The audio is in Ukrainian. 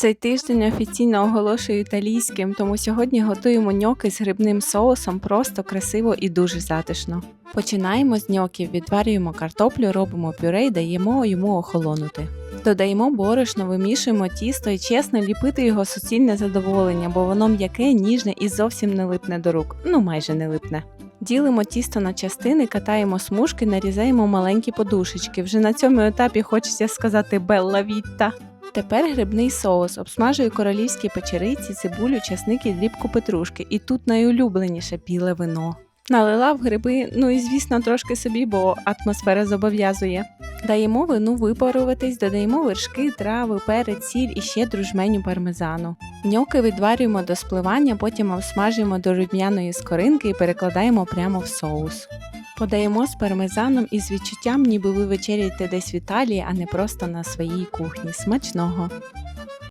Цей тиждень офіційно оголошую італійським, тому сьогодні готуємо ньоки з грибним соусом просто красиво і дуже затишно. Починаємо з ньоків, відварюємо картоплю, робимо пюре і даємо йому охолонути. Додаємо борошно, вимішуємо тісто і чесно ліпити його суцільне задоволення, бо воно м'яке, ніжне і зовсім не липне до рук. Ну майже не липне. Ділимо тісто на частини, катаємо смужки, нарізаємо маленькі подушечки. Вже на цьому етапі хочеться сказати Белла Вітта. Тепер грибний соус. Обсмажую королівські печериці, цибулю, часник і дрібку петрушки. І тут найулюбленіше біле вино. Налила в гриби, ну і звісно, трошки собі, бо атмосфера зобов'язує. Даємо вину випаруватись, додаємо вершки, трави, перець, сіль і ще дружменю пармезану. Ньоки відварюємо до спливання, потім обсмажуємо до рум'яної скоринки і перекладаємо прямо в соус. Подаємо з пармезаном і відчуттям, ніби ви вечеряєте десь в Італії, а не просто на своїй кухні. Смачного!